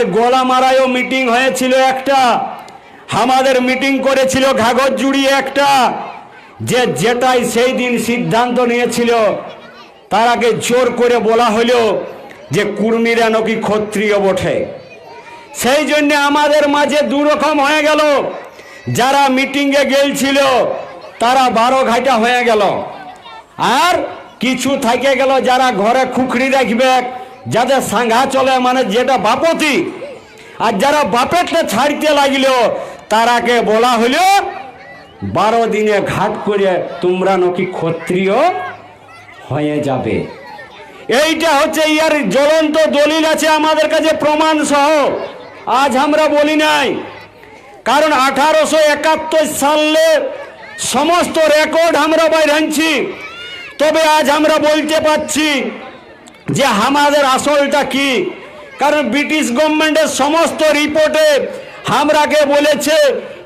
গোলা মারায়ও মিটিং হয়েছিল একটা। আমাদের মিটিং করেছিল কাগজ জুড়িয়ে একটা। যে যেটাই সেই দিন সিদ্ধান্ত নিয়েছিল, তার আগে জোর করে বলা হলো যে কুর্মীরা নাকি ক্ষত্রিয় বটে। সেই জন্য আমাদের মাঝে দুরকম হয়ে গেল। যারা মিটিংয়ে গেলছিল, তারা বারো ঘাটা হয়ে গেল। আর কিছু থেকে গেল যারা ঘরে খুখড়ি রাখবে যাদের সাঙ্ঘা চলে মানে যেটা বাপতি, আর যারা বাপেরটা ছাড়তে লাগিল, তারাকে বলা হলো বারো দিনে ঘাট করে তোমরা নাকি ক্ষত্রিয় হয়ে যাবে। এইটা হচ্ছে ইয়ার জ্বলন্ত দলিল আছে আমাদের কাছে প্রমাণ সহ। আজ আমরা বলি নাই, কারণ আঠারোশো একাত্তর সালে সমস্ত রেকর্ড আমরা বাইরে আনছি তবে আজ আমরা বলতে পারছি যে আমাদের আসলটা কি? কারণ ব্রিটিশ গভর্নমেন্টের সমস্ত রিপোর্টে হামরাকে বলেছে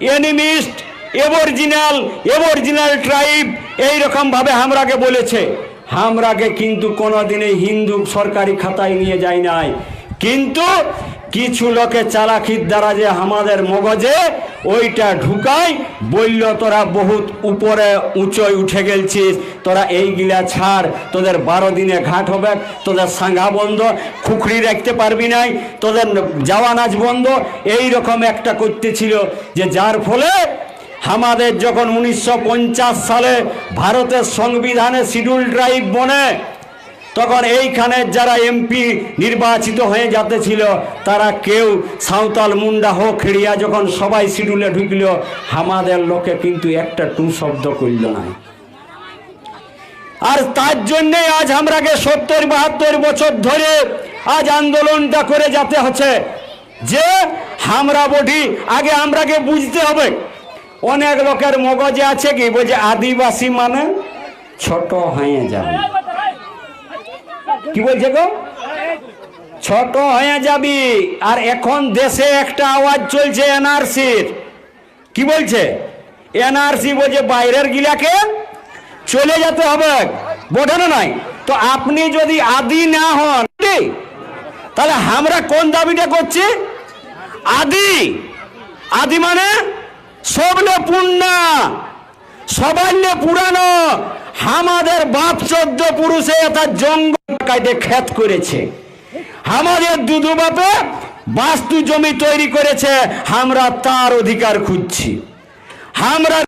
এনিমিস্ট এবরিজিনাল এবরিজিনাল ট্রাইব এইরকমভাবে হামরাকে বলেছে। হামরাকে কিন্তু কোনোদিনই হিন্দু সরকারি খাতায় নিয়ে যায় নাই। কিন্তু কিছু লোকে চালাকির দ্বারা যে আমাদের মগজে ওইটা ঢুকাই বলল, তোরা বহুত উপরে উঁচয় উঠে গেলছিস, তোরা এইগুলা ছাড়, তোদের বারো দিনে ঘাট হবে, তোদের সাঙ্গা বন্ধ খুখড়ি রাখতে পারবি নাই, তোদের যাওয়া নাচ বন্ধ। এই রকম একটা করতেছিল যে যার ফলে আমাদের যখন উনিশশো পঞ্চাশ সালে ভারতের সংবিধানে শিডিউল ট্রাইব বনে তখন এইখানে যারা এমপি নির্বাচিত হয়ে যাতে ছিল, তারা কেউ সাঁওতাল মুন্ডা হোক খেড়িয়া যখন সবাই শিডিউলে ঢুকল আমাদের লোকে কিন্তু একটা টু শব্দ করল না। আর তার জন্যে আজ আমরাকে সত্তর, বাহাত্তর বছর ধরে আজ আন্দোলনটা করে যেতে হচ্ছে। যে আমরা বটি আগে আমরাকে বুঝতে হবে। অনেক লোকের মগজে আছে কি, বলছে আদিবাসী মানে ছোট হয়ে যাবে। কি বলছে গো? ছোট হয়ে যাবি, আর এখন দেশে একটা আওয়াজ চলছে এনআরসির। কি বলছে? এনআরসি বলছে বাইরের গিলাকে চলে যেতে হবে। বোঝানো নাই তো আপনি যদি আদি না হন? তাহলে আমরা কোন দাবিটা করছি? আদি। আদি মানে সবলে পূর্ণা সবাইলে পুরানো আমাদের বাপ চোদ্দ পুরুষে তার জঙ্গল কাটে ক্ষেত করেছে। আমাদের দুধু বাপে বাস্তু জমি তৈরি করেছে, আমরা তার অধিকার খুঁজছি। আমরা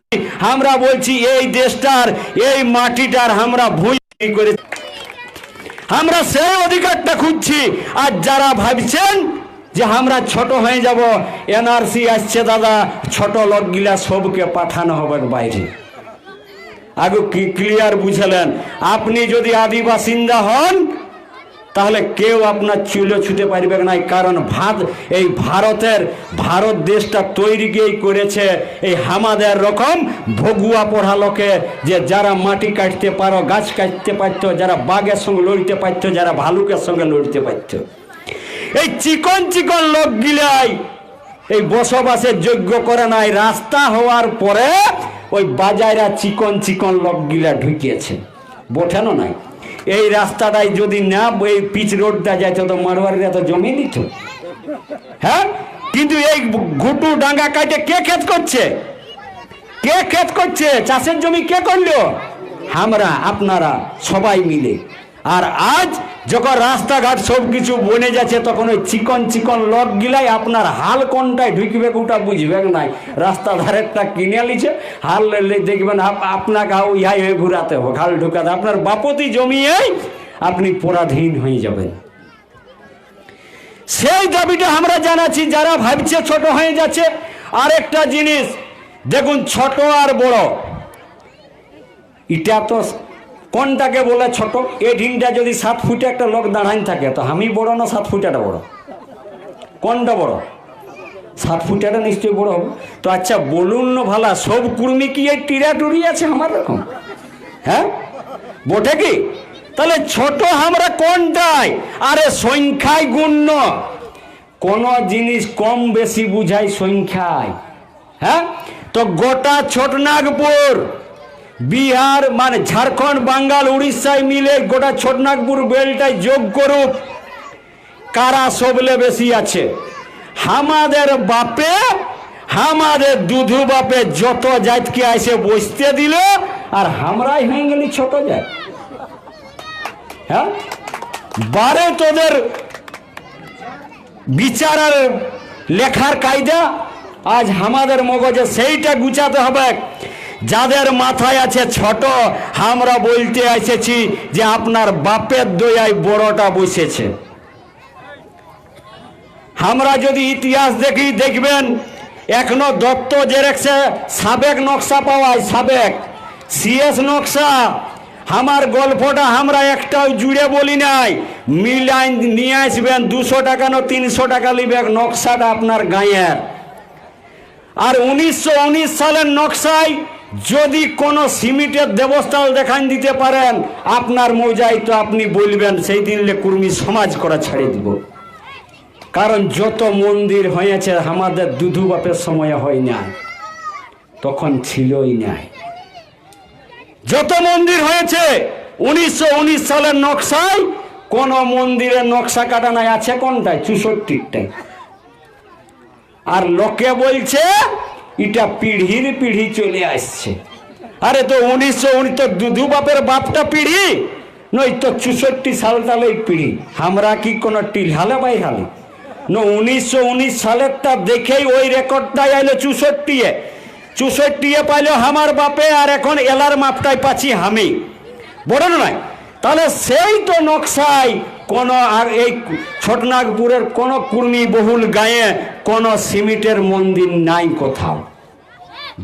আমরা বলছি এই দেশটার, এই মাটিটার আমরা ভুই করে আমরা সেই অধিকারটা খুঁজছি, আর যারা ভাবছেন যে আমরা ছোট হয়ে যাব, এনআরসি আসছে দাদা, ছোট লোকগুলা সবকে পাঠানো হবে বাইরে। আগে ক্লিয়ার বুঝালেন? আপনি যদি আদি বাসিন্দা হন, তাহলে কেউ আপনার চুলে ছুতে পারবে না। কারণ ভাত এই ভারতের ভারত দেশটা তৈরি গিয়েই করেছে এই হামাদের রকম ভগুয়া পড়া লোকে, যে যারা মাটি কাটতে পারো, গাছ কাটতে পারত, যারা বাঘের সঙ্গে লড়তে পারত, যারা ভালুকের সঙ্গে লড়তে পারত। এই চিকন চিকন লোক গিলাই এই বসবাসের যোগ্য করে নাই। রাস্তা হওয়ার পরে ওই বাজারে চিকন চিকন লোকগুলা ঢুকিয়েছে। বোঠানো নাই। এই রাস্তাটাই যদি না, এই পিচ রোডটা যাইতো তো মারোয়ারিরা তো জমি দিত হ্যাঁ? কিন্তু এই ঘুটু ডাঙ্গা কাটে কে ক্ষেত করছে? কে ক্ষেত করছে? চাষের জমি কে করল? আমরা, আপনারা, সবাই মিলে। আর আজ যখন রাস্তাঘাট সব কিছু বনে যাচ্ছে, তখন ওই চিকন চিকন লোক গিলাই আপনার হাল কোনটায় ঢুকবে ওটা বুঝবে নাই। রাস্তা ধারেরটা কিনে লিছে হাল দেখবেন আপ- আপনাকে ইহাই হয়ে ঘুরাতে হবে, হাল ঢুকাতে। আপনার বাপতি জমিয়েই আপনি পরাধীন হয়ে যাবেন। সেই দাবিটা আমরা জানাচ্ছি, যারা ভাবছে ছোট হয়ে যাচ্ছে। আরেকটা জিনিস, দেখুন ছোট আর বড়। এটা তো কোনটাকে বলে ছোট? এই ঢিনটা যদি সাত ফুটে একটা লোক দাঁড়াইন থাকে, তো আমি বড় না সাত ফুটাটা বড়? কোনটা বড়? সাত ফুটাটা নিশ্চয়ই বড় হবে। তো আচ্ছা বলুন না ভালা, সব কুর্মি কি এই টিরা টুরি আছে আমার রকম হ্যাঁ? বটে কি? তাহলে ছোট আমরা কোনটাই আরে সংখ্যায় গুণ্য কোন জিনিস কম বেশি বুঝাই সংখ্যায়। হ্যাঁ? তো গোটা ছোটনাগপুর বিহার মানে ঝাড়খণ্ড, বাঙ্গাল, উড়িষ্যায় মিলে গোটা ছোটনাগপুর বেলটাই যোগ করুক কারা সবলে বেশি আছে? আমাদের বাপে আমাদের দুধু বাপে যত জাতকে আইসে বসতে দিল, আর আমরাই হয়ে গেলি ছোট জাত। হ্যাঁ? বারে তোদের বিচার আর লেখার কায়দা, আজ আমাদের মগজে সেইটা গুছাতে হবে। যাদের মাথায় আছে ছোট, আমরা বলতে এসেছি যে আপনার বাপের দয়ায় বড়টা বসেছে। আমরা যদি ইতিহাস দেখি, দেখবেন, এখনও দত্ত জেরেক্সে সাবেক নকশা পাওয়ায় সাবেক, সিএস নকশা, আমার গল্পটা আমরা একটাও জুড়ে বলি নাই। মিলাইন নিয়ে আসবেন, দুশো টাকা না তিনশো টাকা লিবেন নকশাটা আপনার গাঁয়ের। আর উনিশশো উনিশ সালের নকশায় যদি কোনো সিমিটের দেবস্থল দেখান দিতে পারেন, আপনার মৌজায় তো আপনি বলবেন, সেই দিনলে কুর্মী সমাজ করা ছাড়িয়ে দিব। কারণ যত মন্দির হয়েছে, আমাদের দুধু বাপের সময় হয় না তখন ছিলই নাই। যত মন্দির হয়েছে, উনিশশো উনিশ সালের নকশায়, কোন মন্দিরের নকশা কাটা নাই, আছে কোনটায়? চৌষট্টিটায় আর লোকে বলছে এটা পিঢ়ির পিঢ়ি চলে আসছে। আরে তো উনিশশো উনিশ তো দুধু বাপের বাপটা পিঢ়ি নই তো চৌষট্টি সাল তাহলে এই পিঢ়ি আমরা কি কোনো টিলহালে বাইহালে না, উনিশশো উনিশ সালেরটা দেখেই ওই রেকর্ডটাই আইলো চৌষট্টি চৌষট্টি পাইলো আমার বাপে আর এখন এলার মাপটাই পাচ্ছি আমি। বড় নয়। তাহলে সেই তো নকশায় কোন আর এই ছোটনাগপুরের কোন কুর্মী বহুল গায়ে কোন সিমিটের মন্দির নাই কোথাও।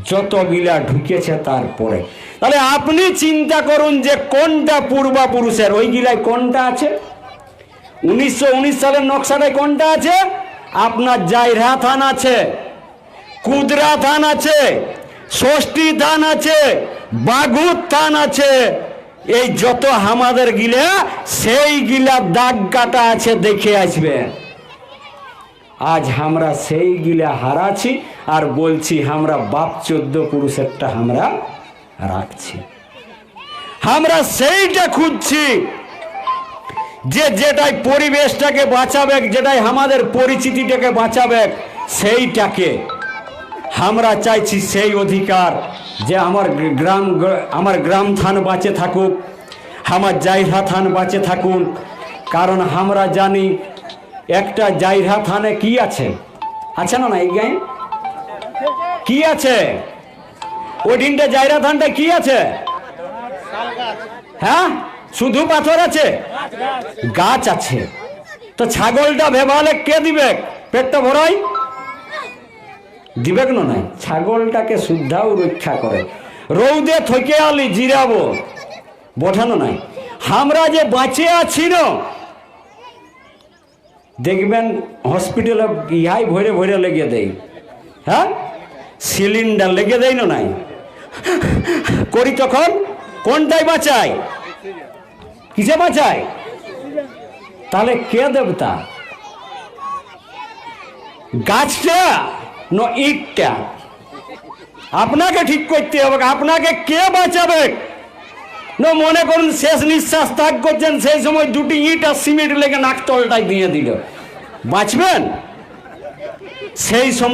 যতগুলা ঢুকেছে তারপরে। তাহলে আপনি চিন্তা করুন যে কোনটা পূর্বাপুরুষের ওইগুলাই কোনটা আছে? উনিশশো উনিশ সালের নকশাটায় কোনটা আছে? আপনার জাইরা থান আছে, কুদরা থান আছে, ষষ্ঠী থান আছে বাগুর থান আছে এই যত আমাদের গিলা, সেই গিলা দাগ কাটা আছে দেখে আসবে। আজ আমরা সেই গিলা হারাছি আর বলছি আমরা বাপ চোদ্দ পুরুষেরটা আমরা রাখছি। আমরা সেইটা খুঁজছি যে যেটাই পরিবেশটাকে বাঁচাবে, যেটাই আমাদের পরিচিতিটাকে বাঁচাবে, সেইটাকে আমরা চাইছি সেই অধিকার যে আমার গ্রাম আমার গ্রাম থান বাঁচে থাকুক, আমার জায়গা থান বাঁচে থাকুন। কারণ আমরা জানি একটা জায়গা থানে কি আছে? আছে না না এই গায়ে কি আছে? ওই দিনটা জায়রা থানটা কি আছে? হ্যাঁ? শুধু পাথর আছে? গাছ আছে। তো ছাগলটা ভেবালে কে দিবে? পেটটা ভরাই দিবেক নাই, ছাগলটাকে শুদ্ধাও রক্ষা করে। রৌদে থকে আলি, জিরাবো। বোঝানো নাই। আমরা যে বাঁচে আছি না, দেখবেন হসপিটালে ইহাই ভরে ভরে লেগে দেয়। হ্যাঁ? সিলিন্ডার লেগে দেয় না নাই। করি তখন, কোনটাই বাঁচায়? কিসে বাঁচায়? তাহলে কে দেবতা? গাছটা। না ইটটা আপনাকে ঠিক করতে হবে, আপনাকে কে বাঁচাবে? নো, মনে করুন, শেষ নিঃশ্বাস ত্যাগ করছেন, সেই সময় দুটি ইট আর সিমেন্ট লেগে নাকতলটায় দিয়ে দিল। বাঁচবেন? সেই সময়